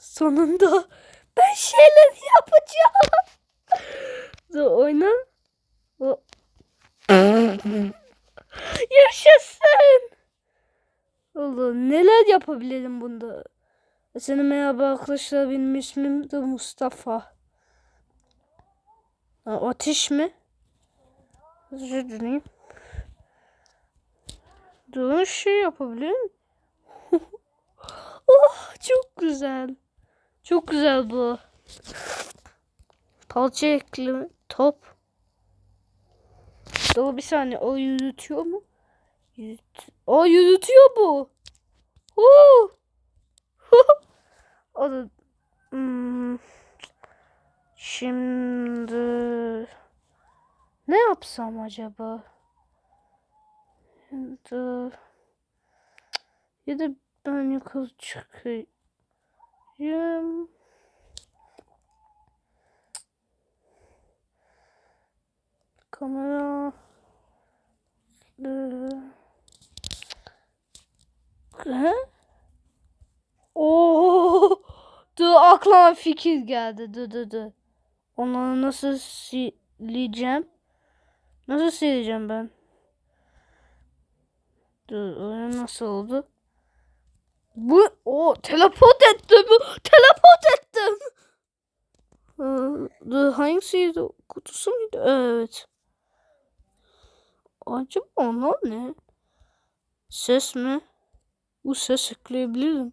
Sonunda ben şeyler yapacağım. Dur oyna. Yaşasın. Oğlum neler yapabilirim bunda? Senin merhaba arkadaşlar benim ismim de Mustafa. Ha, ateş mi? Hızlıca döneyim. Dur şey yapabilir miyim? oh çok güzel. Çok güzel bu. Palça ekleme top. Dur bir saniye o yürütüyor mu? Yürüt o yürütüyor bu. Huu. o da Hmm. Şimdi ne yapsam acaba? Şimdi ya da ben yukarı çıkayım. Kamera. He? Oo! Dur aklıma fikir geldi. Dur dur dur. Onları nasıl sileceğim? Nasıl sileceğim ben? Dur nasıl oldu? Bu o teleport ettim. Teleport ettim. Ee, hangisiydi? Kutusu muydu? Evet. Acaba onlar ne? Ses mi? Bu ses ekleyebilirim.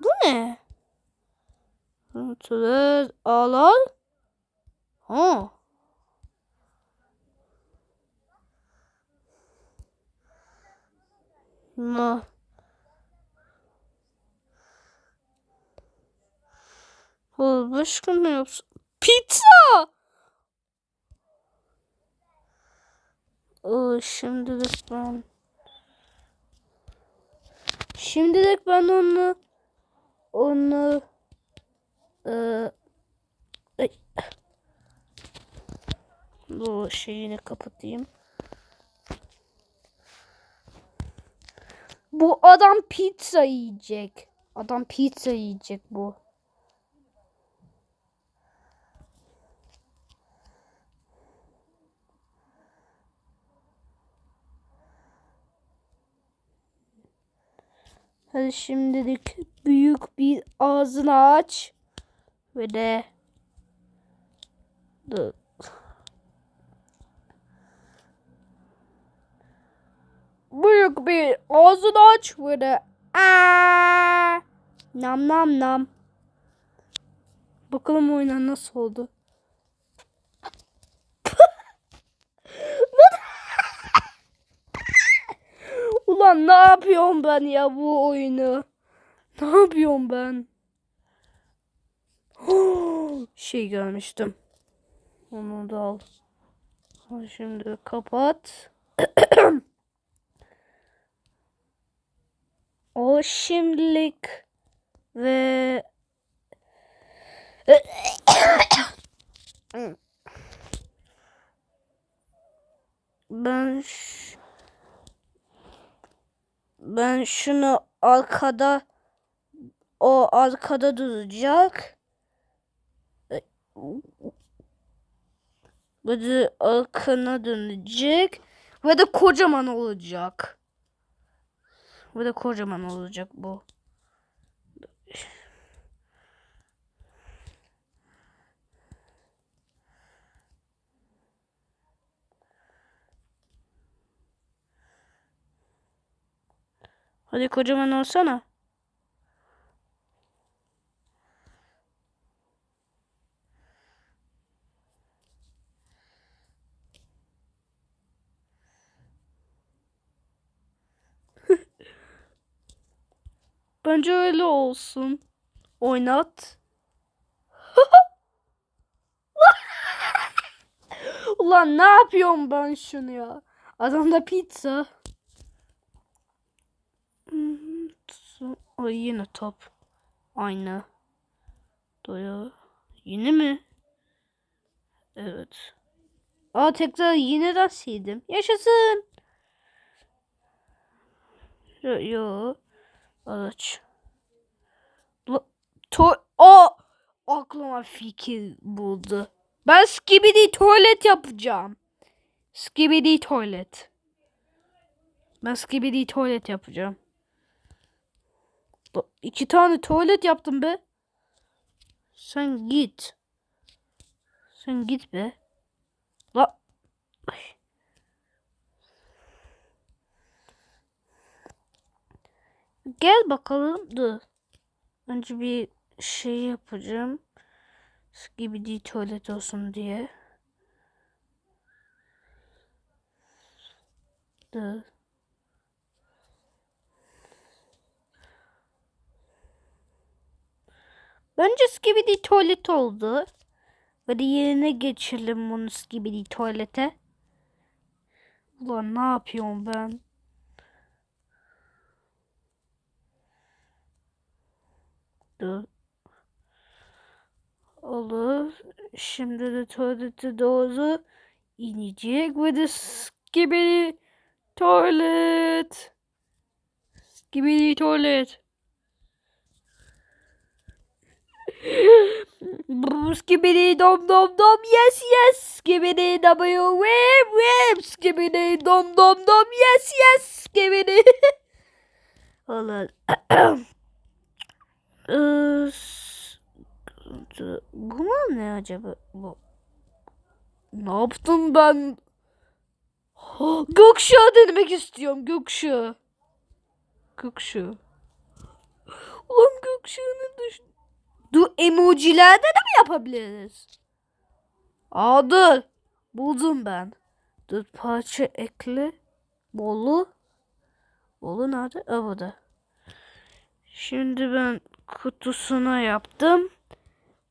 Bu ne? Türer ağlar. Ha. Ma. O başka ne yapsın? Pizza! O şimdilik ben Şimdilik ben onu onu eee ay. bu şeyini kapatayım. Bu adam pizza yiyecek. Adam pizza yiyecek bu. Hadi şimdilik büyük bir ağzını aç. Ve de. Büyük bir ağzını aç ve de Aa! Nam nam nam. Bakalım oynan nasıl oldu. Ulan ne yapıyorum ben ya bu oyunu? Ne yapıyorum ben? şey görmüştüm. Onu da al. Şimdi kapat. o şimdilik ve ben ş- ben şunu arkada o arkada duracak. Bu da arkana dönecek. Ve de kocaman olacak. Ve de kocaman olacak bu. Hadi kocaman olsana. Bence öyle olsun. Oynat. Ulan ne yapıyorum ben şunu ya? Adamda pizza. Ay yine top. Aynı. Doya. Yine mi? Evet. Aa tekrar yine sildim. Yaşasın. Yo. yo. Araç. To o aklıma fikir buldu. Ben skibidi tuvalet yapacağım. Skibidi tuvalet. Ben skibidi tuvalet yapacağım. İki tane tuvalet yaptım be. Sen git. Sen git be. La. Gel bakalım. Dur. Önce bir şey yapacağım. Gibi değil tuvalet olsun diye. Dur. Bence Skibidi tuvalet oldu. Hadi yerine geçelim bunu Skibidi tuvalete. Ulan ne yapıyorum ben? Dur. Olur. Şimdi de tuvalete doğru inecek ve de Skibidi tuvalet. Skibidi tuvalet. Skibidi dom dom dom yes yes. Skibidi w web web Skibidi dom dom dom yes yes. Skibidi s- Bu mu ne acaba? Bu. Ne yaptım ben? Ha, Gökşağı denemek istiyorum gökşağı Gökşağı Ulan gökşağını düşün Dur emojilerde de mi yapabiliriz? Aa dur. Buldum ben. Dur parça ekle. Bolu. Bolu nerede? Aa burada. Şimdi ben kutusuna yaptım.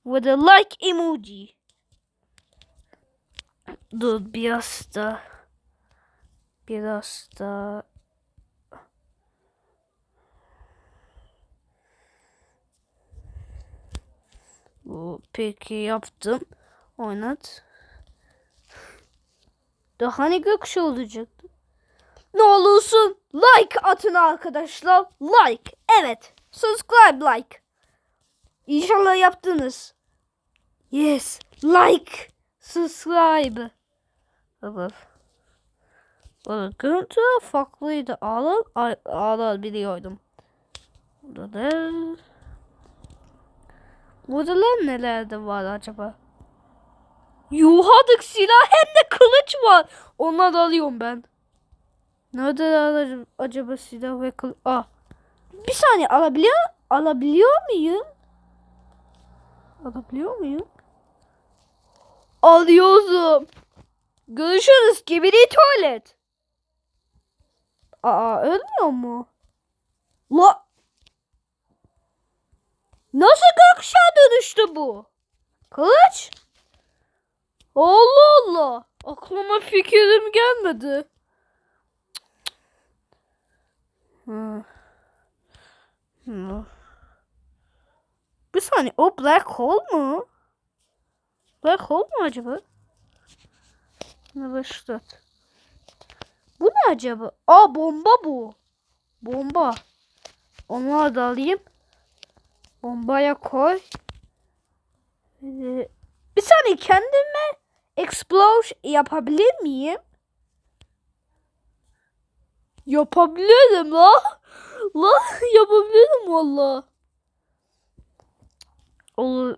With a like emoji. Dur biraz da. Biraz da. Bu peki yaptım. Oynat. Daha hani gökşe olacaktı. Ne olursun like atın arkadaşlar. Like. Evet. Subscribe like. İnşallah yaptınız. Yes. Like. Subscribe. Evet. Böyle görüntü farklıydı. Ağlar, ağlar biliyordum. Burada da Buradalar nelerde var acaba? Yuhadık silah hem de kılıç var. Onları alıyorum ben. Nerede alacağım acaba silah ve kılıç? Ah. Bir saniye alabiliyor alabiliyor muyum? Alabiliyor muyum? Alıyorum. Görüşürüz gibi tuvalet. Aa ölmüyor mu? La Nasıl gökkuşağı dönüştü bu? Kılıç? Allah Allah. Aklıma fikrim gelmedi. Hı. Hı. Bir saniye o black hole mu? Black hole mu acaba? Ne başlat. Bu ne acaba? Aa bomba bu. Bomba. Onları da alayım. Bombaya koy. Ee, bir saniye kendime explode yapabilir miyim? Yapabilirim la. La yapabilirim valla. Olur.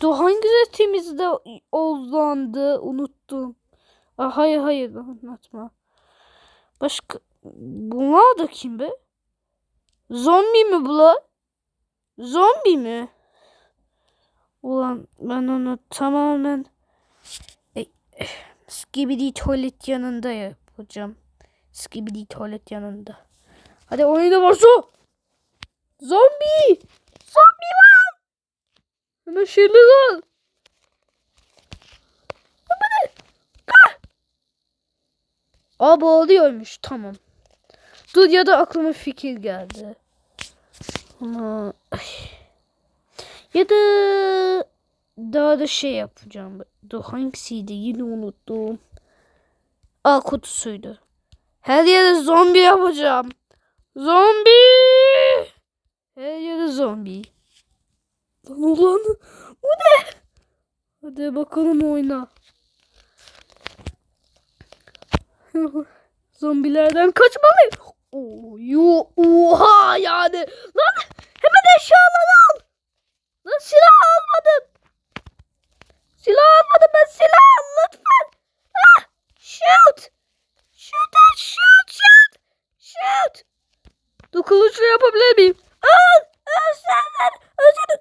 Dur hangi resimizde ozlandı unuttum. Aa, hayır hayır anlatma. Başka bunlar da kim be? Zombi mi bu la? Zombi mi? Ulan ben onu tamamen e, Skibidi tuvalet yanında yapacağım. Skibidi tuvalet yanında. Hadi oyuna başla. Zombi! Zombi var! Hemen şeyler al. Aa boğuluyormuş tamam. Dur ya da aklıma fikir geldi. Ama ay. ya da daha da şey yapacağım. Dur hangisiydi yine unuttum. A kutusuydu. Her yere zombi yapacağım. Zombi! zombi. Lan ulan. Bu ne? Hadi bakalım oyna. Zombilerden kaçmalıyım. Oo, yo, oha yani. Lan hemen eşyaları al. Lan silah almadım. Silah almadım ben silah lütfen. Ah, shoot. Shoot and shoot shoot. Shoot. Dur kılıçla yapabilir miyim? Öl. Öl sen. Öl sen.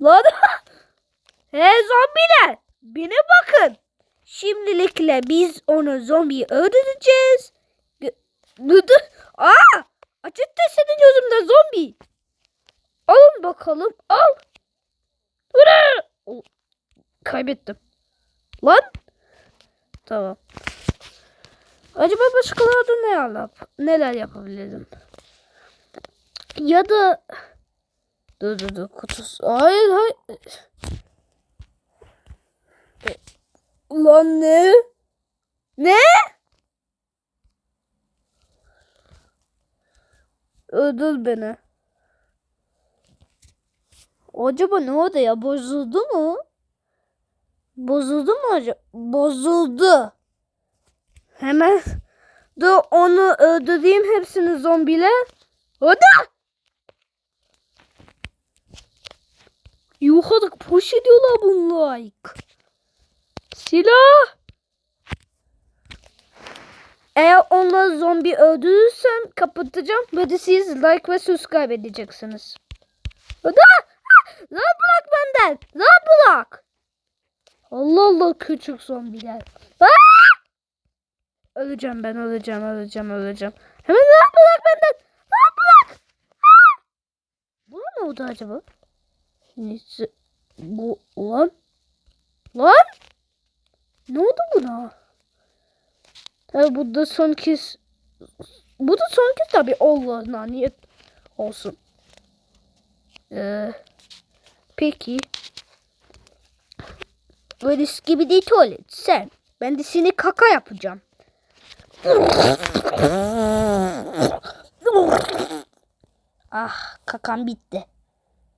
Lan. Hey zombiler. Bine bakın. Şimdilikle biz onu zombiyi öldüreceğiz. Dur. Aa! Acıttı senin gözümde zombi. Alın bakalım. Al. Dur. O- Kaybettim. Lan. Tamam. Acaba başkalarda ne yap neler yapabilirim? Ya da dur dur dur kutusu. Hayır hayır. E, Lan ne? Ne? Öldür beni. Acaba ne oldu ya? Bozuldu mu? Bozuldu mu acaba? Bozuldu. Hemen dur onu öldüreyim hepsini zombiler. Hadi. Yuh artık push ediyorlar bunlar. Silah. Eğer onları zombi öldürürsem kapatacağım. Ve de siz like ve subscribe edeceksiniz. Hadi. Lan bırak benden. Lan bırak. Allah Allah küçük zombiler. Aa! Öleceğim ben öleceğim öleceğim öleceğim. Hemen lan bırak benden. Lan bırak. Bu ne oldu acaba? Neyse. Bu lan. Lan. Ne oldu buna? Tabi bu da son kez. Bu da son kez tabi Allah laniyet olsun. Ee, peki. Böyle gibi değil tuvalet sen. Ben de seni kaka yapacağım. ah kakam bitti.